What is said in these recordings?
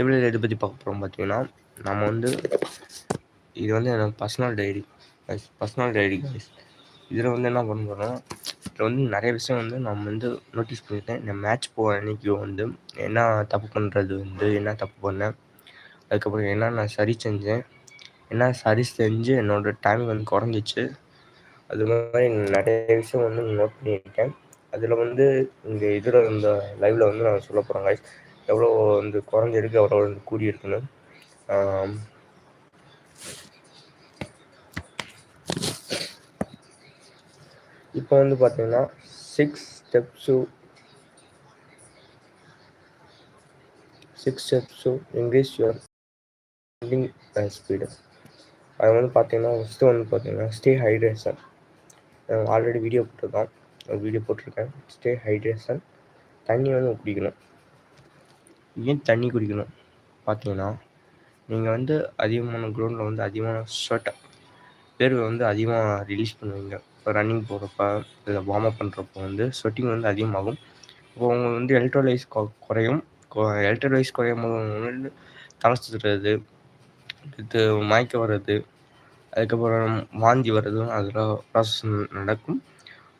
இந்த வீடியோவில் எதை பற்றி பார்க்க போகிறோம் பார்த்தீங்கன்னா நம்ம வந்து இது வந்து என்னோட personal diary personal diary guys இதில் வந்து என்ன பண்ண போகிறோம் இதில் வந்து நிறைய விஷயம் வந்து நம்ம வந்து நோட்டீஸ் பண்ணிட்டேன் இந்த மேட்ச் போகிற அன்றைக்கி வந்து என்ன தப்பு பண்ணுறது வந்து என்ன தப்பு பண்ணேன் அதுக்கப்புறம் என்ன நான் சரி செஞ்சேன் என்ன சரி செஞ்சு என்னோடய டைம் வந்து குறைஞ்சிச்சு. அது மாதிரி நிறைய விஷயம் வந்து நோட் பண்ணியிருக்கேன். அதில் வந்து இந்த இதில் இந்த லைவில் வந்து நான் சொல்ல போகிறேன் கைஸ் எவ்வளோ வந்து குறைஞ்சிருக்கு எவ்வளோ வந்து கூடியிருக்குன்னு. இப்போ வந்து பார்த்தீங்கன்னா six steps six steps increase your running speed அது வந்து பார்த்தீங்கன்னா ஃபஸ்ட்டு வந்து பார்த்தீங்கன்னா ஸ்டே ஹைட்ரேஷன் ஆல்ரெடி வீடியோ போட்டிருக்கோம் வீடியோ போட்டிருக்கேன். ஸ்டே ஹைட்ரேஷன் தண்ணி வந்து குடிக்கணும் ஏன் தண்ணி குடிக்கணும்? பார்த்தீங்கன்னா நீங்கள் வந்து அதிகமான க்ரௌண்டில் வந்து அதிகமான ஸ்வெட்டை வேர்வை வந்து அதிகமாக ரிலீஸ் பண்ணுவீங்க. இப்போ ரன்னிங் போகிறப்ப இல்லை வார்ம் அப் பண்ணுறப்போ வந்து ஸ்வெட்டிங் வந்து அதிகமாகும். இப்போ உங்களுக்கு வந்து எலக்ட்ரோலைஸ் குறையும். எலக்ட்ரோலைஸ் குறையும் போது வந்து தலை சுற்றுறது இது மயக்க வர்றது அதுக்கப்புறம் வாந்தி வர்றதும் அதில் ப்ராசஸ் நடக்கும்.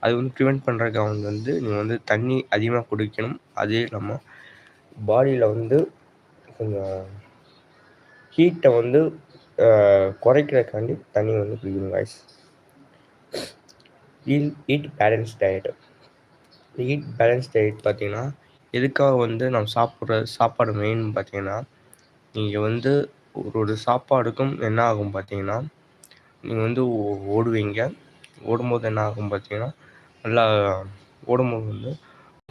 அது வந்து ப்ரிவெண்ட் பண்ணுறதுக்கு அவங்க வந்து நீங்கள் வந்து தண்ணி அதிகமாக குடிக்கணும். அதே இல்லாமல் பாடியில் வந்து கொஞ்சம் ஹீட்டை வந்து குறைக்கிறதுக்காண்டி தண்ணி வந்து குடிக்கணும் voice eat balance diet eat balance diet பார்த்தீங்கன்னா எதுக்காக வந்து நம்ம சாப்பிட்ற சாப்பாடு மெயின் பார்த்தீங்கன்னா நீங்கள் வந்து ஒரு ஒரு சாப்பாடுக்கும் என்ன ஆகும் பார்த்தீங்கன்னா நீங்கள் வந்து ஓ- ஓடுவீங்க. ஓடும்போது என்ன ஆகும் பார்த்தீங்கன்னா நல்லா ஓடும்போது வந்து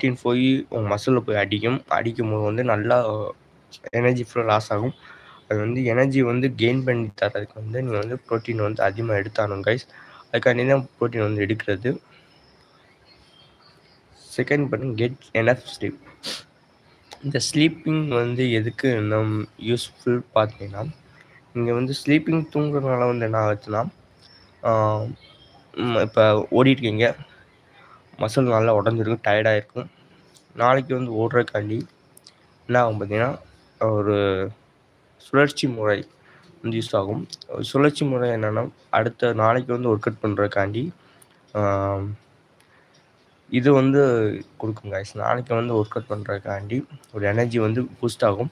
ப்ரோட்டீன் போய் உங்கள் மசிலில் போய் அடிக்கும். அடிக்கும் போது வந்து நல்லா எனர்ஜி ஃபுல்லாக லாஸ் ஆகும். அது வந்து எனர்ஜி வந்து கெயின் பண்ணி தரதுக்கு வந்து நீங்கள் வந்து ப்ரோட்டீன் வந்து அதிகமாக எடுத்தாலும் கைஸ் அதுக்காண்டி தான் ப்ரோட்டீன் வந்து எடுக்கிறது. செகண்ட் பண்ணி கெட் எனஃப் ஸ்லீப் இந்த ஸ்லீப்பிங் வந்து எதுக்கு நம் யூஸ்ஃபுல் பார்த்தீங்கன்னா இங்கே வந்து ஸ்லீப்பிங் தூங்குறதுனால வந்து என்ன ஆச்சுன்னா இப்போ ஓடிட்டுருக்கீங்க மசில் நல்லா உடஞ்சிருக்கும் டயர்டாக இருக்கும் நாளைக்கு வந்து ஓடுறதுக்காண்டி என்ன ஆகும் பார்த்தீங்கன்னா ஒரு சுழற்சி முறை வந்து யூஸ் ஆகும். சுழற்சி முறை என்னென்னா அடுத்த நாளைக்கு வந்து ஒர்க் அவுட் பண்ணுறக்காண்டி இது வந்து கொடுக்கும் காய்ஸ் நாளைக்கு வந்து ஒர்க் அவுட் பண்ணுறதுக்காண்டி ஒரு எனர்ஜி வந்து பூஸ்ட் ஆகும்.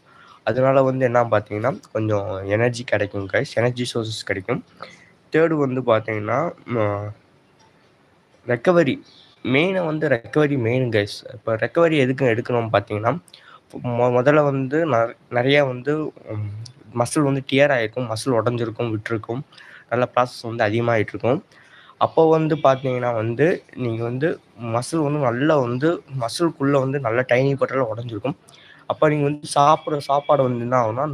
அதனால் வந்து என்ன பார்த்தீங்கன்னா கொஞ்சம் எனர்ஜி கிடைக்கும் காய்ஸ் எனர்ஜி சோர்சஸ் கிடைக்கும். தேர்டு வந்து பார்த்தீங்கன்னா ரெக்கவரி மெயினை வந்து ரெக்கவரி மெயின் கைஸ் இப்போ ரெக்கவரி எதுக்கு எடுக்கணும்னு பார்த்தீங்கன்னா மொ முதல்ல வந்து ந நிறையா வந்து மசில் வந்து டியர் ஆகிருக்கும் மசில் உடஞ்சிருக்கும் விட்டுருக்கும். நல்ல ப்ராசஸ் வந்து அதிகமாகிட்டு இருக்கும். அப்போ வந்து பார்த்தீங்கன்னா வந்து நீங்கள் வந்து மசில் வந்து நல்லா வந்து மசிலுக்குள்ளே வந்து நல்ல டைனி பட்டரில் உடஞ்சிருக்கும். அப்போ நீங்கள் வந்து சாப்பிட்ற சாப்பாடு வந்து என்ன ஆகும்னா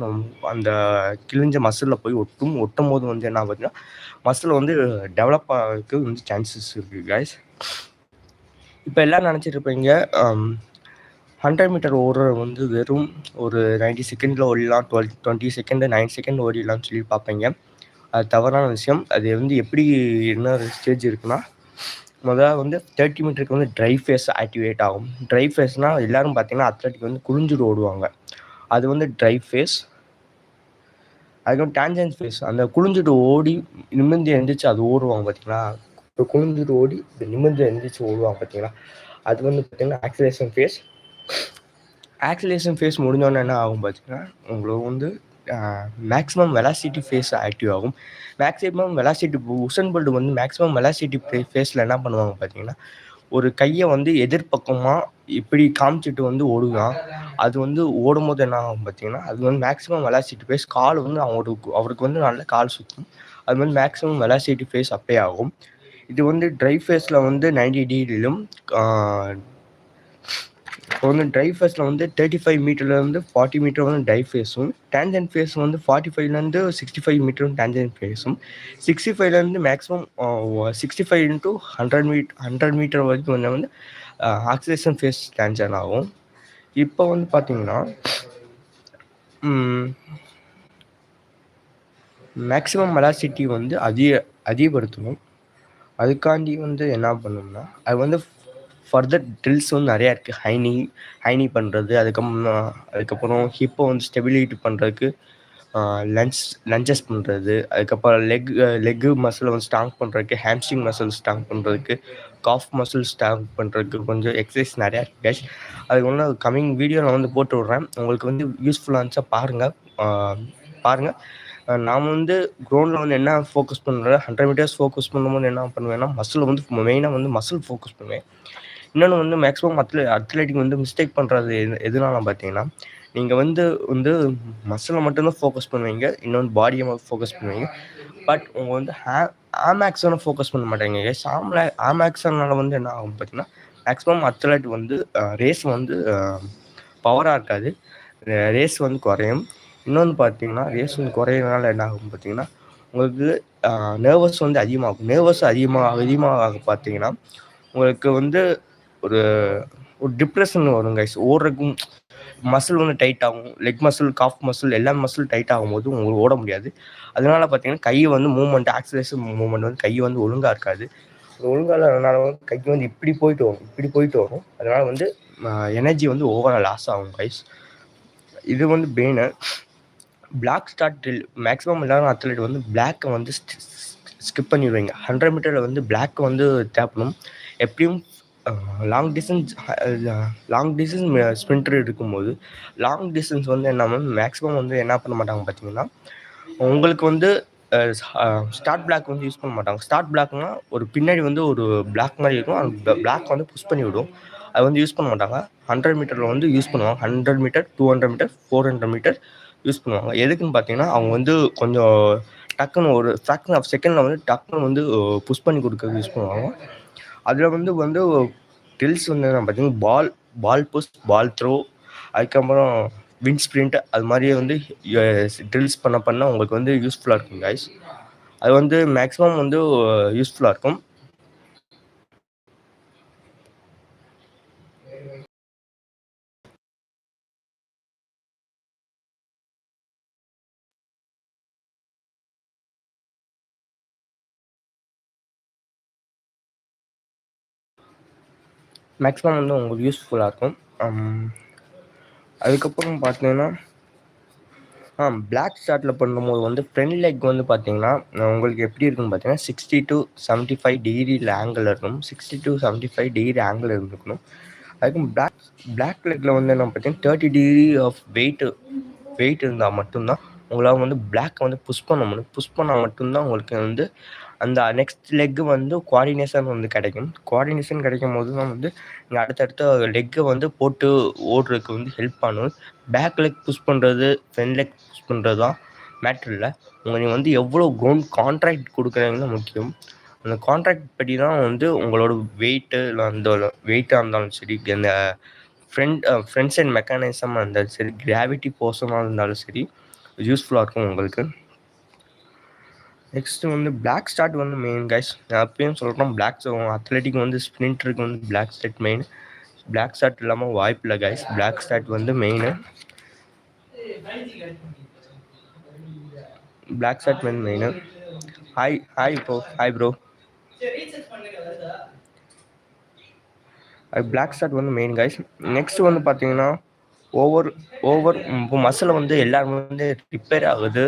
அந்த கிழிஞ்ச மசிலில் போய் ஒட்டும் ஒட்டும் போது வந்து என்ன பார்த்தீங்கன்னா மசில் வந்து டெவலப் ஆகிறதுக்கு வந்து சான்சஸ் இருக்குது கைஸ் இப்போ எல்லாம் நினச்சிட்டு இருப்பீங்க ஹண்ட்ரட் மீட்டர் ஓடுறது வந்து வெறும் ஒரு நைன்டி செகண்டில் ஓடிடலாம் twelve twenty second nine second ஓடிடலாம்னு சொல்லி பார்ப்பீங்க. அது தவறான விஷயம். அது வந்து எப்படி என்ன ஸ்டேஜ் இருக்குன்னா முதல்ல வந்து தேர்ட்டி மீட்டருக்கு வந்து ட்ரை ஃபேஸ் ஆக்டிவேட் ஆகும். ட்ரை ஃபேஸ்னால் எல்லோரும் பார்த்தீங்கன்னா அத்லட்டிக் வந்து குளிஞ்சுட்டு ஓடுவாங்க. அது வந்து ட்ரை ஃபேஸ் அதுக்கப்புறம் டேஞ்சன்ஸ் ஃபேஸ் அந்த குளிஞ்சுட்டு ஓடி நிமிர்ந்து எழுந்திரிச்சு அது ஓடுவாங்க பார்த்தீங்களா? இப்போ குளிஞ்சுட்டு ஓடி இப்போ நிமிர்ந்து எந்திரிச்சு ஓடுவாங்க பார்த்தீங்களா? அது வந்து பார்த்தீங்கன்னா ஆக்சிலேஷன் ஃபேஸ் ஆக்சிலேஷன் ஃபேஸ் முடிஞ்சோடனே என்ன ஆகும் பார்த்தீங்கன்னா உங்களுக்கு வந்து மேக்ஸிமம் வெலாசிட்டி ஃபேஸ் ஆக்டிவ் ஆகும். மேக்ஸிமம் வெலாசிட்டி உசன் பல்டு வந்து மேக்ஸிமம் வெலாசிட்டி ஃபேஸில் என்ன பண்ணுவாங்க பார்த்தீங்கன்னா ஒரு கையை வந்து எதிர்பக்கமாக இப்படி காமிச்சிட்டு வந்து ஓடுவான் அது வந்து ஓடும் போது என்ன ஆகும் பார்த்தீங்கன்னா அது வந்து மேக்ஸிமம் வெலாசிட்டி ஃபேஸ் கால் வந்து அவருக்கு அவருக்கு வந்து நல்ல கால் சுற்றும் அது வந்து மேக்ஸிமம் வெலாசிட்டி ஃபேஸ் அப்ளை ஆகும். இது வந்து ட்ரை ஃபேஸில் வந்து நைன்டி டிகிரிலும் இப்போ வந்து ட்ரை ஃபேஸில் வந்து தேர்ட்டி ஃபைவ் மீட்டர்லேருந்து ஃபார்ட்டி மீட்டர் வந்து ட்ரை ஃபேஸும் டேஞ்சன் ஃபேஸ் வந்து ஃபார்ட்டி ஃபைவ்லேருந்து சிக்ஸ்டி ஃபைவ் மீட்டரும் டேஞ்சன் ஃபேஸும் சிக்ஸ்டி ஃபைவ்லேருந்து maximum sixty five into hundred meet hundred metre வரைக்கும் வந்து வந்து ஆக்சிடேஷன் ஃபேஸ் டேஞ்சன் ஆகும். இப்போ வந்து பார்த்தீங்கன்னா மேக்ஸிமம் வெலாசிட்டி வந்து அதிக அதிகப்படுத்தணும். அதுக்காண்டி வந்து என்ன பண்ணணும்னா அது வந்து ஃபர்தர் ட்ரில்ஸ் வந்து நிறையா இருக்குது ஹைனி ஹைனி பண்ணுறது அதுக்கப்புறம் அதுக்கப்புறம் ஹிப்போ வந்து ஸ்டெபிலிட்டி பண்ணுறதுக்கு லன்ச் லஞ்சஸ் பண்ணுறது அதுக்கப்புறம் லெக் லெக்கு மசிலை வந்து ஸ்ட்ராங் பண்ணுறதுக்கு ஹேம்ஸ்ட்ரிங் மசில் ஸ்ட்ராங் பண்ணுறதுக்கு காஃப் மசில் ஸ்ட்ராங் பண்ணுறதுக்கு கொஞ்சம் எக்ஸசைஸ் நிறையா இருக்கு கேஷ் அதுக்கு ஒன்று கம்மிங் வீடியோ நான் வந்து போட்டு விட்றேன். உங்களுக்கு வந்து யூஸ்ஃபுல்லாக இருந்துச்சா பாருங்கள் பாருங்கள் நாம் வந்து க்ரௌண்டில் வந்து என்ன ஃபோக்கஸ் பண்ணுறேன் ஹண்ட்ரட் மீட்டர்ஸ் ஃபோக்கஸ் பண்ணும்போது என்ன பண்ணுவேன்னா மசில் வந்து மெயினாக வந்து மசில் ஃபோக்கஸ் பண்ணுவேன். இன்னொன்று வந்து மேக்ஸிமம் அத்ல அத்லெட்டிக் வந்து மிஸ்டேக் பண்ணுறது எது எதுனால பார்த்தீங்கன்னா நீங்கள் வந்து வந்து மசிலை மட்டும்தான் ஃபோக்கஸ் பண்ணுவீங்க இன்னொன்று பாடியை ஃபோக்கஸ் பண்ணுவீங்க. பட் உங்கள் வந்து ஹே ஆமேக்ஸனை ஃபோக்கஸ் பண்ண மாட்டேங்க. எஸ் ஆம்ல ஆமேக்ஸனால வந்து என்ன ஆகும் பார்த்தீங்கன்னா மேக்ஸிமம் அத்லெட் வந்து ரேஸ் வந்து பவராக இருக்காது. ரேஸ் வந்து குறையும். இன்னொன்று பார்த்தீங்கன்னா ரேஸ் வந்து குறையிறதுனால என்ன ஆகும் பார்த்தீங்கன்னா உங்களுக்கு நர்வஸ் வந்து அதிகமாகும். நர்வஸ் அதிகமாக அதிகமாக பார்த்தீங்கன்னா உங்களுக்கு வந்து ஒரு ஒரு டிப்ரெஷன் வரும் கைஸ் ஓடுறதுக்கும் மசில் வந்து டைட் ஆகும். லெக் மசில் காஃப் மசில் எல்லா மசில் டைட் ஆகும்போது உங்களுக்கு ஓட முடியாது. அதனால பார்த்தீங்கன்னா கை வந்து மூவ்மெண்ட் ஆக்சிலேஷன் மூவ்மெண்ட் வந்து கை வந்து ஒழுங்காக இருக்காது. ஒழுங்காக இல்லாதனால வந்து கை வந்து இப்படி போயிட்டு வரும் இப்படி போயிட்டு வரும். அதனால வந்து எனர்ஜி வந்து ஓவராக லாஸ் ஆகும் கைஸ் இது வந்து pain block start drill maximum எல்லாரும் அத்லெட் வந்து பிளாக்கை வந்து ஸ்கிப் பண்ணிடுவீங்க. ஹண்ட்ரட் மீட்டரில் வந்து பிளாக் வந்து தேப்பணும் எப்படியும் long distance long distance sprinter இருக்கும்போது லாங் டிஸ்டன்ஸ் வந்து என்ன மேக்ஸிமம் வந்து என்ன பண்ண மாட்டாங்க பார்த்தீங்கன்னா உங்களுக்கு வந்து ஸ்டார்ட் பிளாக் வந்து யூஸ் பண்ண மாட்டாங்க. ஸ்டார்ட் பிளாக்னா ஒரு பின்னாடி வந்து ஒரு பிளாக் மாதிரி இருக்கும். அந்த பிளாக் வந்து புஷ் பண்ணி விடும். அது வந்து யூஸ் பண்ண மாட்டாங்க. ஹண்ட்ரட் மீட்டரில் வந்து யூஸ் பண்ணுவாங்க. Hundred metre two hundred metre four hundred metre use பண்ணுவாங்க. எதுக்குன்னு பார்த்தீங்கன்னா அவங்க வந்து கொஞ்சம் டக்குன்னு ஒரு ஃப்ராக்ஷன் ஆஃப் செகண்டில் வந்து டக்குன்னு வந்து புஷ் பண்ணி கொடுக்கறது யூஸ் பண்ணுவாங்க. அதில் வந்து வந்து ட்ரில்ஸ் வந்து என்ன பார்த்தீங்கன்னா ball ball push ball throw அதுக்கப்புறம் வின் ஸ்ப்ரிண்ட் அது மாதிரியே வந்து ட்ரில்ஸ் பண்ண பண்ண உங்களுக்கு வந்து யூஸ்ஃபுல்லாக இருக்கும் கைஸ் அது வந்து மேக்ஸிமம் வந்து யூஸ்ஃபுல்லாக இருக்கும். மேக்ஸிமம் வந்து உங்களுக்கு யூஸ்ஃபுல்லாக இருக்கும். Um, அதுக்கப்புறம் பார்த்தீங்கன்னா ஆ பிளாக் ஸ்டார்ட்டில் பண்ணும்போது வந்து ஃப்ரண்ட் லெக் வந்து பார்த்தீங்கன்னா உங்களுக்கு எப்படி இருக்குன்னு பார்த்தீங்கன்னா சிக்ஸ்டி டு செவன்ட்டி ஃபைவ் டிகிரியில் ஆங்கிள் இருக்கணும். Sixty to seventy five degree angle இருக்கணும் அதுக்கும் பிளாக் பிளாக் லெக்கில் வந்து என்ன பார்த்தீங்கன்னா thirty degree of weight weight இருந்தால் மட்டும்தான் உங்களால் வந்து பிளாக் வந்து புஷ் பண்ண முடியும். புஷ் பண்ணால் மட்டும்தான் உங்களுக்கு வந்து அந்த நெக்ஸ்ட் லெக்கு வந்து குவாடினேஷன் வந்து கிடைக்கும். குவாடினேஷன் கிடைக்கும் போது தான் வந்து நீங்கள் அடுத்தடுத்த லெக்கை வந்து போட்டு ஓடுறதுக்கு வந்து ஹெல்ப் பண்ணும். பேக் லெக் புஷ் பண்ணுறது ஃப்ரண்ட் லெக் புஷ் பண்ணுறது தான் மேட்ரு இல்லை. உங்கள் நீங்கள் வந்து எவ்வளோ கிரவுண்ட் கான்ட்ராக்ட் கொடுக்குறீங்கன்னு முக்கியம். அந்த கான்ட்ராக்ட் படி தான் வந்து உங்களோட வெயிட்டு இல்லை அந்த வெயிட்டாக இருந்தாலும் சரி அந்த ஃப்ரெண்ட் ஃப்ரெண்ட்ஸ் அண்ட் மெக்கானிசமாக இருந்தாலும் சரி கிராவிட்டி போர்ஷனாக இருந்தாலும் சரி யூஸ்ஃபுல்லாக இருக்கும் உங்களுக்கு. நெக்ஸ்ட்டு வந்து பிளாக் ஸ்டார்ட் வந்து மெயின் கைஸ் நான் அப்பயும் சொல்கிறோம் பிளாக் அத்லெட்டிக் வந்து ஸ்ப்ரிண்டருக்கு வந்து block start main block start இல்லாமல் வாய்ப்பு இல்லை கைஸ் பிளாக் ஸ்டார்ட் வந்து மெயின் பிளாக் ஸ்டார்ட் வந்து main hi hi bro hi bro block start வந்து மெயின் கைஸ் நெக்ஸ்ட் வந்து பார்த்தீங்கன்னா ஓவர் ஓவர் மசில் வந்து எல்லாருமே வந்து ரிப்பேர் ஆகுது.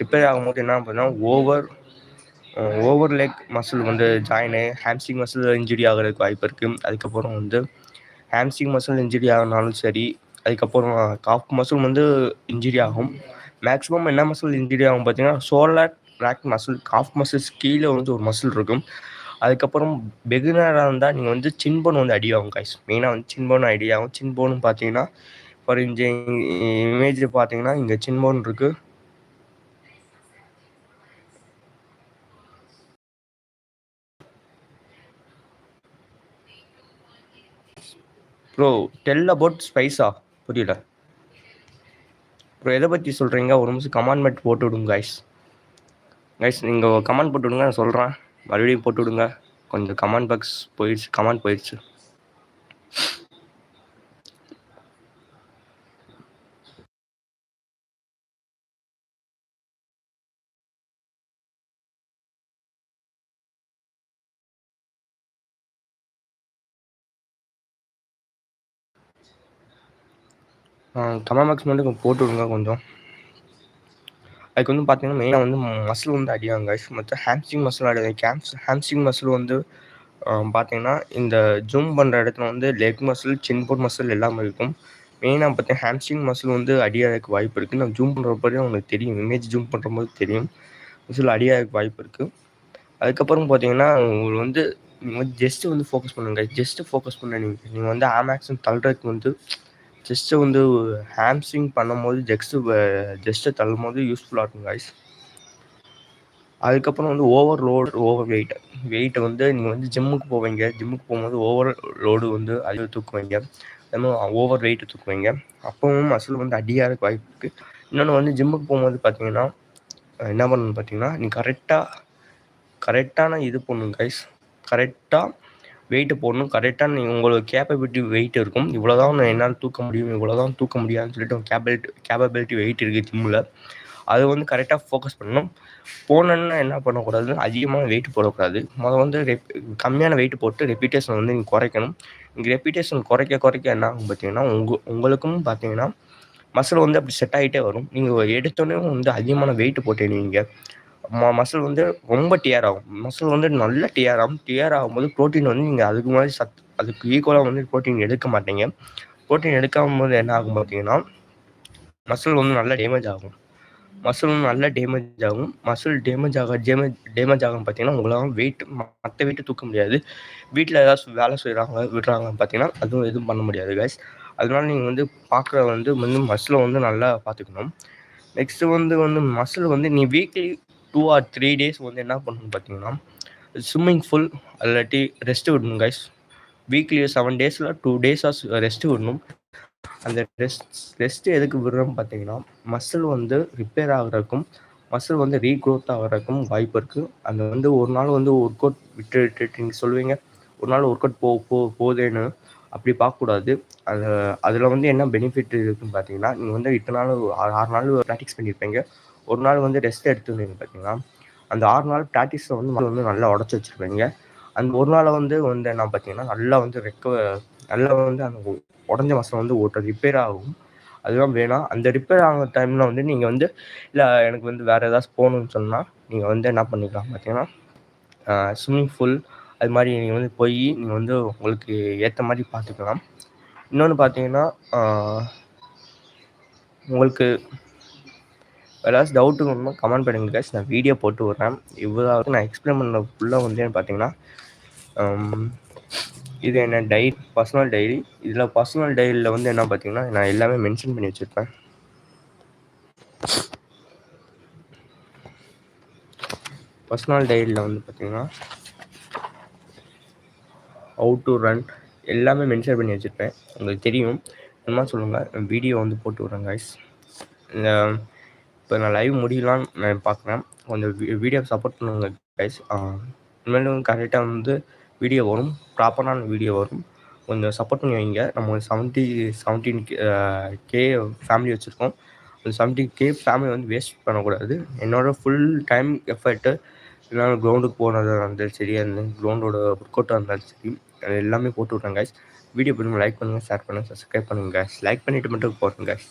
ரிப்பேர் ஆகும்போது என்ன பண்ணுன்னா ஓவர் ஓவர் லெக் மசில் வந்து ஜாயின் ஹேம்ஸ்டிங் மசில் இன்ஜுரி ஆகிறதுக்கு வாய்ப்பு இருக்குது அதுக்கப்புறம் வந்து ஹேம்ஸ்டிங் மசில் இன்ஜுரி ஆகினாலும் சரி அதுக்கப்புறம் காஃப் மசில் வந்து இன்ஜுரி ஆகும். மேக்ஸிமம் என்ன மசில் இன்ஜுரி ஆகும் பார்த்தீங்கன்னா சோலார் ரேக் மசில் காஃப் மசில்ஸ் கீழே வந்து ஒரு மசில் இருக்கும். அதுக்கப்புறம் பெகுனராக இருந்தால் நீங்கள் வந்து சின்போன் வந்து அடியாகும் காய்ஸ் கைஸ் மெயினாக வந்து சின்போன் அடியாகும் சின்போன் பார்த்தீங்கன்னா ஃபார் இந்த இமேஜ் பார்த்தீங்கன்னா இங்கே சின்போன் இருக்குது ப்ரோ டெல் அபவுட் ஸ்பைஸா புரியல. ப்ரோ எதை பற்றி சொல்கிறீங்க ஒரு நிமிஷம் கமாண்ட்மெண்ட் போட்டு விடுங்க கைஸ் கைஸ் நீங்கள் கமெண்ட் போட்டு விடுங்க நான் சொல்கிறேன் மறுபடியும் போட்டு விடுங்க. கொஞ்சம் கமெண்ட் பாக்ஸ் போயிடுச்சு கமெண்ட் போயிடுச்சு. கமாமேக்ஸ் மட்டும் கொஞ்சம் போட்டு விடுங்க கொஞ்சம். அதுக்கு வந்து பார்த்தீங்கன்னா மெயினாக வந்து மசில் வந்து அடியாங்க கைஸ் மொத்தம் ஹாம்ஸ்ட்ரிங் மசில் அடி கேம்ஸ் ஹேம்ஸ்டிங் மசில் வந்து பார்த்தீங்கன்னா இந்த ஜூம் பண்ணுற இடத்துல வந்து லெக் மசில் சின்போட் மசில் எல்லாமே இருக்கும். மெயினாக பார்த்தீங்கன்னா ஹேம்ஸ்டிங் மசில் வந்து அடியாகிறதுக்கு வாய்ப்பு இருக்குது நான் ஜூம் பண்ணுறப்போ உங்களுக்கு தெரியும். இமேஜ் ஜூம் பண்ணுறபோது தெரியும். மசில் அடியாகிறதுக்கு வாய்ப்பு இருக்குது அதுக்கப்புறம் பார்த்தீங்கன்னா உங்களுக்கு வந்து நீங்கள் வந்து ஜஸ்ட்டு வந்து ஃபோக்கஸ் பண்ணுங்க ஜஸ்ட்டு ஃபோக்கஸ் பண்ண நீங்கள் நீங்கள் வந்து ஆமேக்ஸும் தள்ளுறதுக்கு வந்து ஜஸ்ட்டு வந்து ஹேம்ஸ்விங் பண்ணும்போது ஜஸ்ட்டு ஜஸ்ட்டு தள்ளும் போது யூஸ்ஃபுல்லாக இருக்கும் கைஸ் அதுக்கப்புறம் வந்து ஓவர் லோடு ஓவர் வெயிட் வெயிட்டை வந்து நீங்கள் வந்து ஜிம்முக்கு போவீங்க ஜிம்முக்கு போகும்போது ஓவர் லோடு வந்து அதிக தூக்குவீங்க. Over weight தூக்குவீங்க. அப்பவும் மசில் வந்து அடியாக வாய்ப்பு இருக்குது இன்னொன்று வந்து ஜிம்முக்கு போகும்போது பார்த்தீங்கன்னா என்ன பண்ணணும் பார்த்தீங்கன்னா நீ கரெக்டாக கரெக்டான இது பண்ணுங்க கைஸ் கரெக்டாக வெயிட்டு போடணும். கரெக்டாக நீங்கள் உங்களுக்கு கேப்பபிலிட்டி வெயிட் இருக்கும். இவ்வளோ தான் என்னால் தூக்க முடியும். இவ்வளோ தான் தூக்க முடியாதுன்னு சொல்லிட்டு கேபபிலிட்டி கேப்பபிலிட்டி வெயிட் இருக்குது ஜிம்மில் அது வந்து கரெக்டாக ஃபோக்கஸ் பண்ணணும். போனோன்னா என்ன பண்ணக்கூடாது அதிகமான வெயிட் போடக்கூடாது. முதல் வந்து ரெப் கம்மியான வெயிட் போட்டு ரெப்பிட்டேஷன் வந்து நீங்கள் குறைக்கணும். நீங்கள் ரெப்பிட்டேஷன் குறைக்க குறைக்க என்ன ஆகும் பார்த்தீங்கன்னா உங்கள் உங்களுக்கும் பார்த்தீங்கன்னா மசில் வந்து அப்படி செட் ஆகிட்டே வரும். நீங்கள் எடுத்தோடனே வந்து அதிகமான வெயிட் போட்டேன் நீங்கள் மசில் வந்து ரொம்ப டியர் ஆகும். மசில் வந்து நல்ல டியர் ஆகும். டியர் ஆகும்போது ப்ரோட்டீன் வந்து நீங்கள் அதுக்கு மாதிரி சத் அதுக்கு ஈக்குவலாக வந்து ப்ரோட்டீன் எடுக்க மாட்டீங்க. ப்ரோட்டீன் எடுக்காம போது என்ன ஆகும் பார்த்தீங்கன்னா மசில் வந்து நல்லா டேமேஜ் ஆகும். மசில் நல்லா டேமேஜ் ஆகும். மசில் டேமேஜ் ஆக டேமேஜ் டேமேஜ் ஆகும் பார்த்தீங்கன்னா உங்களால் வெயிட் மற்ற வெயிட்டு தூக்க முடியாது. வீட்டில் ஏதாவது வேலை செய்கிறாங்க விடுறாங்க பார்த்தீங்கன்னா அதுவும் எதுவும் பண்ண முடியாது கைஸ் அதனால நீங்கள் வந்து பார்க்குற வந்து வந்து மசிலை வந்து நல்லா பார்த்துக்கணும் நெக்ஸ்ட்டு வந்து வந்து மசில் வந்து நீ weekly two or three days வந்து என்ன பண்ணணும் பார்த்தீங்கன்னா ஸ்விம்மிங் ஃபுல் இல்லாட்டி ரெஸ்ட்டு விடணும் கைஸ் வீக்லி செவன் டேஸில் டூ டேஸாக ரெஸ்ட்டு விடணும். அந்த ரெஸ்ட் ரெஸ்ட்டு எதுக்கு விடுறோம் பார்த்தீங்கன்னா மசில் வந்து ரிப்பேர் ஆகிறதுக்கும் மசில் வந்து ரீக்ரோத் ஆகிறதுக்கும் வாய்ப்பு இருக்குது அந்த வந்து ஒரு நாள் வந்து ஒர்க் அவுட் விட்டு விட்டுட்டு நீங்கள் சொல்லுவீங்க ஒரு நாள் ஒர்க் அவுட் போ போ போதேன்னு அப்படி பார்க்கக்கூடாது. அது அதில் வந்து என்ன பெனிஃபிட் இருக்குன்னு பார்த்தீங்கன்னா நீங்கள் வந்து இத்தனை நாள் ஆறு ஆறு நாள் ப்ராக்டிஸ் பண்ணியிருப்பீங்க ஒரு நாள் வந்து ரெஸ்ட் எடுத்துருந்தீங்க பார்த்தீங்கன்னா அந்த ஆறு நாள் ப்ராக்டிஸில் வந்து வந்து நல்லா உடச்சி வச்சுருப்பீங்க. அந்த ஒரு நாளை வந்து வந்து என்ன பார்த்தீங்கன்னா நல்லா வந்து ரெக்கவர் நல்லா வந்து அந்த உடஞ்ச மசில் வந்து ஓட்ட ரிப்பேர் ஆகும். அதுதான் வேணாம். அந்த ரிப்பேர் ஆகிற டைமில் வந்து நீங்கள் வந்து இல்லை எனக்கு வந்து வேறு ஏதாச்சும் போகணும்னு சொன்னால் நீங்கள் வந்து என்ன பண்ணிக்கலாம் பார்த்தீங்கன்னா ஸ்விம்மிங் ஃபுல் அது மாதிரி நீங்கள் வந்து போய் நீங்கள் வந்து உங்களுக்கு ஏற்ற மாதிரி பார்த்துக்கலாம் இன்னொன்று பார்த்தீங்கன்னா உங்களுக்கு ஏதாச்சும் டவுட்டு வேணுமா கமெண்ட் பண்ணுங்க கேஸ் நான் வீடியோ போட்டு விட்றேன். இவ்வளோ நான் எக்ஸ்பிளைன் பண்ண ஃபுல்லாக வந்து பார்த்தீங்கன்னா இது என்ன டைரி பர்சனல் டைரி இதில் பர்சனல் டைரியில் வந்து என்ன பார்த்தீங்கன்னா நான் எல்லாமே மென்ஷன் பண்ணி வச்சுருப்பேன். பர்சனல் டைரியில் வந்து பார்த்தீங்கன்னா அவுட் டு ரன் எல்லாமே மென்ஷன் பண்ணி வச்சுருப்பேன். உங்களுக்கு தெரியும். என்ன சொல்லுங்கள் வீடியோ வந்து போட்டு விட்றேன் கைஸ் இந்த இப்போ நான் லைவ் முடியலான்னு நான் பார்க்குறேன் கொஞ்சம் வீடியோ சப்போர்ட் பண்ணுங்க கைஸ் இனிமேலும் கரெக்டாக வந்து வீடியோ வரும். ப்ராப்பரான வீடியோ வரும். கொஞ்சம் சப்போர்ட் பண்ணி வைங்க. நம்ம செவன்ட்டி செவன்டீன் கே ஃபேமிலி வச்சுருக்கோம். அந்த செவன்ட்டி கே ஃபேமிலி வந்து வேஸ்ட் பண்ணக்கூடாது. என்னோட ஃபுல் டைம் எஃபர்ட்டு என்னால் கிரவுண்டுக்கு போனதாக இருந்தாலும் சரி அந்த கிரவுண்டோட ஒர்க் அவுட்டாக இருந்தாலும் சரி அது எல்லாமே போட்டு விட்றேன் கைஸ் வீடியோ பண்ணுங்கள் லைக் பண்ணுங்கள் ஷேர் பண்ணுங்கள் சப்ஸ்கிரைப் பண்ணுங்கள் கைஸ் லைக் பண்ணிவிட்டு மட்டும் போடுறேன் கைஸ்